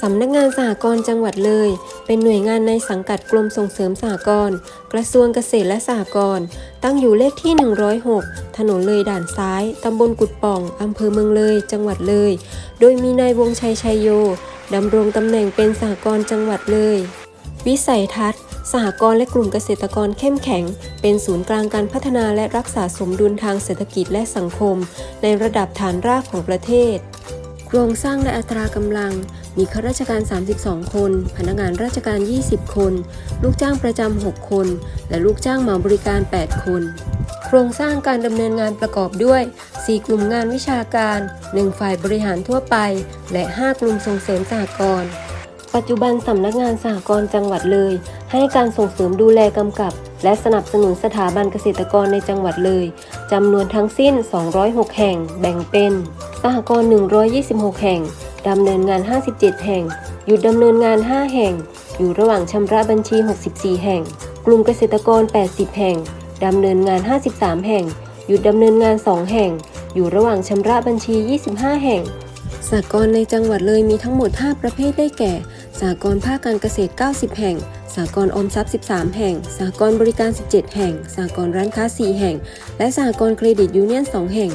สำนักงานสหกรณ์จังหวัดเลย เป็นหน่วยงานในสังกัดกรมส่งเสริมสหกรณ์กระทรวงเกษตรและสหกรณ์ตั้งอยู่เลขที่ 106 ถนนเลยด่านซ้าย ตำบลกุดป่อง อำเภอเมืองเลย จังหวัดเลย โดยมีนายวงชัยชัยโยดำรงตำแหน่งเป็นสหกรณ์จังหวัดเลย วิสัยทัศน์สหกรณ์และกลุ่มเกษตรกรเข้มแข็ง เป็นศูนย์กลางการพัฒนาและรักษาสมดุลทางเศรษฐกิจและสังคม ในระดับฐานรากของประเทศ รงสร้างและอัตรากำลัง มีข้าราชการ 32 คน พนักงานราชการ 20 คน ลูกจ้างประจำ 6 คน และลูกจ้างเหมาบริการ 8 คน โครงสร้างการดำเนินงานประกอบด้วย 4 กลุ่มงานวิชาการ 1 ฝ่ายบริหารทั่วไป และ 5 กลุ่มส่งเสริมสหกรณ์ปัจจุบันสำนักงานสหกรณ์จังหวัดเลย ให้การส่งเสริมดูแลกำกับ และสนับสนุนสถาบันเกษตรกรในจังหวัดเลยจำนวนทั้งสิ้น 206 แห่ง แบ่งเป็นสหกรณ์126 แห่งดำเนินงาน 57 แห่ง หยุดดำเนินงาน 5 แห่ง อยู่ระหว่างชำระบัญชี 64 แห่ง กลุ่มเกษตรกร 80 แห่งดำเนินงาน 53 แห่ง หยุดดำเนินงาน 2 แห่ง อยู่ระหว่างชำระบัญชี 25 แห่งสหกรณ์ในจังหวัดเลยมีทั้งหมด 5 ประเภทได้แก่สหกรณ์ภาคการเกษตร 90 แห่ง สหกรณ์อมทรัพย์ 13 แห่งสหกรณ์บริการ 17 แห่งสหกรณ์ร้านค้า 4 แห่ง และสหกรณ์เครดิตยูเนียน 2 แห่ง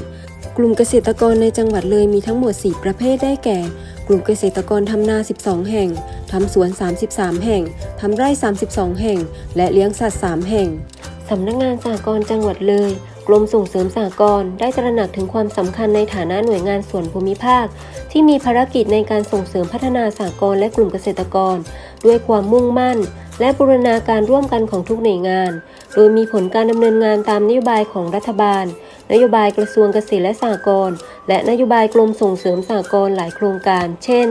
กลุ่มเกษตรกรในจังหวัดเลยมีทั้งหมด 4 ประเภทได้แก่ กลุ่มเกษตรกรทำนา 12 แห่ง ทำสวน 33 แห่ง ทำไร่ 32 แห่ง และเลี้ยงสัตว์ 3 แห่งสำนักงานสหกรณ์จังหวัดเลย กรมส่งเสริมสหกรณ์ได้ตระหนักถึงความสำคัญในฐานะหน่วยงานส่วนภูมิภาค ที่มีภารกิจในการส่งเสริมพัฒนาสหกรณ์และกลุ่มเกษตรกร ด้วยความมุ่งมั่น และบูรณาการร่วมกันของทุกหน่วยงาน โดยมีผลการดำเนินงานตามนโยบายของรัฐบาล นโยบายกระทรวงเกษตรและสหกรณ์และนโยบายกรมส่งเสริมสหกรณ์หลายโครงการ เช่น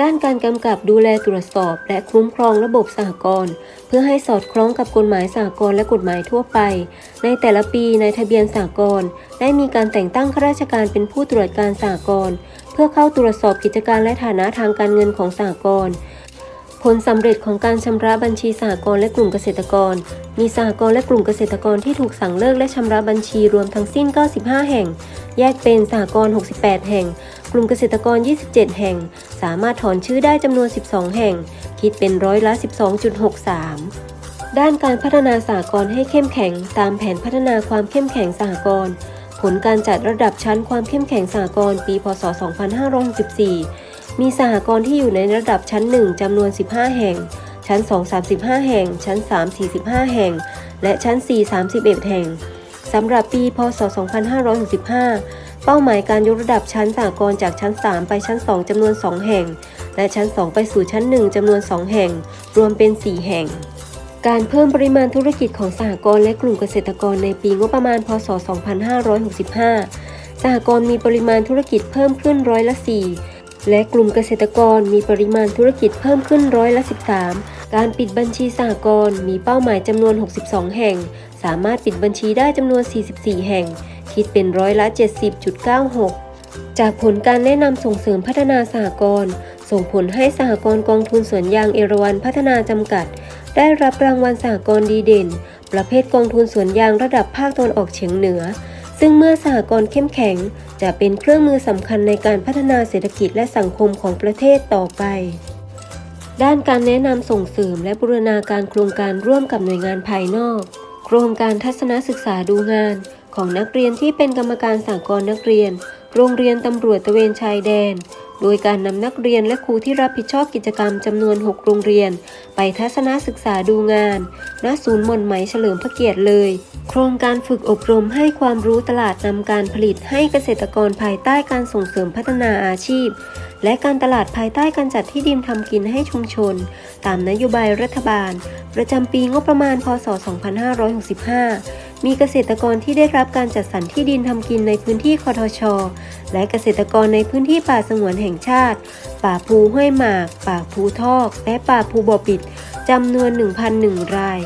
ด้านการกำกับดูแลตรวจสอบ และคุ้มครองระบบสหกรณ์เพื่อให้สอดคล้องกับกฎหมายสหกรณ์และกฎหมายทั่วไป ในแต่ละปีในทะเบียนสหกรณ์ได้มีการแต่งตั้งข้าราชการเป็นผู้ตรวจการสหกรณ์เพื่อเข้าตรวจสอบกิจการและฐานะทางการเงินของสหกรณ์ ผลสำเร็จของการชำระบัญชีสหกรณ์และกลุ่มเกษตรกร มีสหกรณ์และกลุ่มเกษตรกรที่ถูกสั่งเลิกและชำระบัญชีรวมทั้งสิ้น 95 แห่ง แยกเป็นสหกรณ์ 68 แห่ง กลุ่มเกษตรกร 27 แห่ง สามารถถอนชื่อได้จำนวน 12 แห่ง คิดเป็นร้อยละ 12.63 ด้านการพัฒนาสหกรณ์ให้เข้มแข็ง ตามแผนพัฒนาความเข้มแข็งสหกรณ์ ผลการจัดระดับชั้นความเข้มแข็งสหกรณ์ปี พศ 2564 มีสหกรณ์ที่อยู่ในระดับชั้น 1จำนวน 15 แห่ง ชั้น 2 35 แห่ง ชั้น 3 45 แห่ง และชั้น 4 31 แห่งสำหรับปีพศ 2565 เป้าหมายการยกระดับชั้นสหกรณ์จากชั้น 3 ไปชั้น 2จำนวน 2 แห่ง และชั้น 2 ไปสู่ชั้น 1จำนวน 2 แห่ง รวมเป็น 4 แห่ง การเพิ่มปริมาณธุรกิจของสหกรณ์และกลุ่มเกษตรกรในปีงบประมาณ พศ 2565 สหกรณ์มีปริมาณธุรกิจเพิ่มขึ้นร้อยละ4 และกลุ่มเกษตรกรมีปริมาณธุรกิจเพิ่มขึ้นร้อยละ 13 การปิดบัญชีสหกรณ์มีเป้าหมายจำนวน 62 แห่ง สามารถปิดบัญชีได้จำนวน 44 แห่ง คิดเป็นร้อยละ 70.96 จากผลการแนะนำส่งเสริมพัฒนาสหกรณ์ส่งผลให้สหกรณ์กองทุนสวนยางเอราวัณพัฒนาจำกัด ได้รับรางวัลสหกรณ์ดีเด่น ประเภทกองทุนสวนยางระดับภาคตะวันออกเฉียงเหนือ ซึ่งเมื่อสหกรณ์เข้มแข็ง จะเป็นเครื่องมือสำคัญในการพัฒนาเศรษฐกิจและสังคมของประเทศต่อไป ด้านการแนะนำส่งเสริมและบูรณาการโครงการร่วมกับหน่วยงานภายนอก โครงการทัศนศึกษาดูงานของนักเรียนที่เป็นกรรมการสากลนักเรียน โรงเรียนตำรวจตะเวนชายแดน โดยการนำนักเรียนและครูที่รับผิดชอบกิจกรรมจำนวน 6 โรงเรียน ไปทัศนศึกษาดูงาน ณ ศูนย์มนไหมเฉลิมพระเกียรติเลย โครงการฝึกอบรมให้ความรู้ตลาดนำการผลิตให้เกษตรกรภายใต้การส่งเสริมพัฒนาอาชีพ และการตลาดภายใต้การจัดที่ดินทำกินให้ชุมชน ตามนโยบายรัฐบาล ประจำปีงบประมาณ พศ 2565 มีเกษตรกรที่ได้รับการจัดสรรที่ดินทำกินในพื้นที่คอทช และเกษตรกรในพื้นที่ป่าสงวนแห่งชาติ ป่าภูห้วยหมาก ป่าภูทอก และป่าภูบ่อปิดจำนวน 1,001 ราย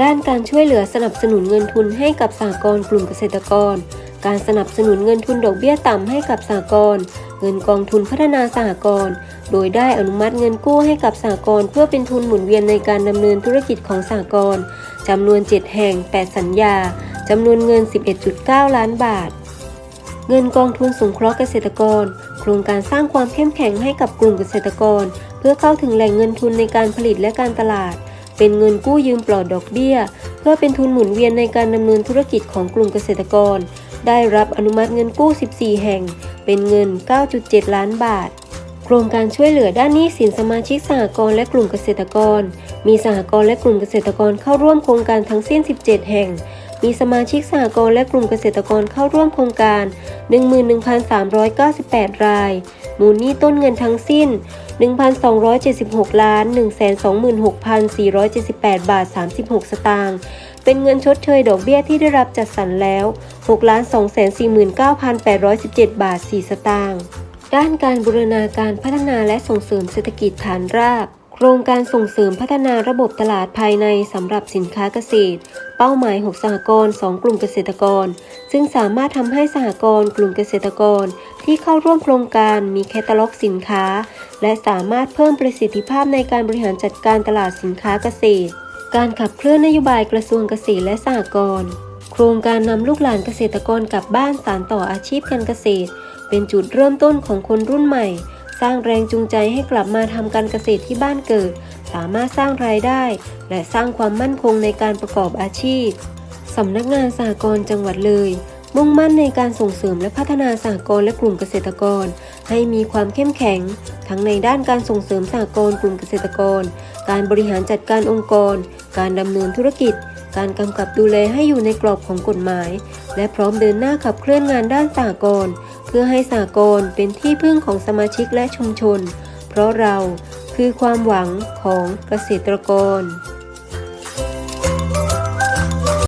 ด้านการช่วยเหลือสนับสนุนเงินทุนให้กับสหกรณ์กลุ่มเกษตรกร การสนับสนุนเงินทุนดอกเบี้ยต่ำให้กับสหกรณ์เงินกองทุนพัฒนาสหกรณ์โดยได้อนุมัติเงินกู้ให้กับสหกรณ์เพื่อเป็นทุนหมุนเวียนในการดำเนินธุรกิจของสหกรณ์จำนวน 7 แห่ง 8 สัญญาจำนวนเงิน 11.9 ล้านบาท เงินกองทุนสงเคราะห์เกษตรกร โครงการสร้างความเข้มแข็งให้กับกลุ่มเกษตรกร เพื่อเข้าถึงแหล่งเงินทุนในการผลิตและการตลาด เป็นเงินกู้ยืมปลอดดอกเบี้ย เพื่อเป็นทุนหมุนเวียนในการดำเนินธุรกิจของกลุ่มเกษตรกร ได้รับอนุมัติเงินกู้ 14 แห่ง เป็นเงิน 9.7 ล้านบาท โครงการช่วยเหลือด้านหนี้สินสมาชิกสหกรณ์และกลุ่มเกษตรกร มีสหกรณ์และกลุ่มเกษตรกรเข้าร่วมโครงการทั้งสิ้น 17 แห่ง มีสมาชิกสหกรณ์และกลุ่มเกษตรกรเข้าร่วมโครงการ 11,398 ราย มูลหนี้ต้นเงินทั้งสิ้น 1,276 ล้าน 126,478 บาท 36 สตางค์เป็นเงินชดเชยดอกเบี้ยที่ได้รับจัดสรรแล้ว6ล้าน249,817 บาท 4 สตางค์ด้านการบูรณาการพัฒนาและส่งเสริมเศรษฐกิจฐานราก โครงการส่งเสริมพัฒนาระบบตลาดภายในสำหรับสินค้าเกษตร เป้าหมาย 6 สหกรณ์ 2 กลุ่มเกษตรกร ซึ่งสามารถทำให้สหกรณ์กลุ่มเกษตรกร ที่เข้าร่วมโครงการมีแคตตาล็อกสินค้า และสามารถเพิ่มประสิทธิภาพในการบริหารจัดการตลาดสินค้าเกษตร การขับเคลื่อนนโยบายกระทรวงเกษตรและสหกรณ์ โครงการนำลูกหลานเกษตรกรกลับบ้านสานต่ออาชีพการเกษตร เป็นจุดเริ่มต้นของคนรุ่นใหม่ สร้างแรงจูงใจให้กลับมาทำการเกษตรที่บ้านเกิด สามารถสร้างรายได้ และสร้างความมั่นคงในการประกอบอาชีพสำนักงานสหกรณ์จังหวัดเลย มุ่งมั่นในการส่งเสริมและพัฒนาสหกรณ์และกลุ่มเกษตรกร ให้มีความเข้มแข็ง ทั้งในด้านการส่งเสริมสหกรณ์กลุ่มเกษตรกร การบริหารจัดการองค์กร การดำเนินธุรกิจ การกำกับดูแลให้อยู่ในกรอบของกฎหมาย และพร้อมเดินหน้าขับเคลื่อนงานด้านสหกรณ์ พื่อให้สากลเป็นที่พึ่งของสมาชิกและชุมชน เพราะเราคือความหวังของเกษตรกร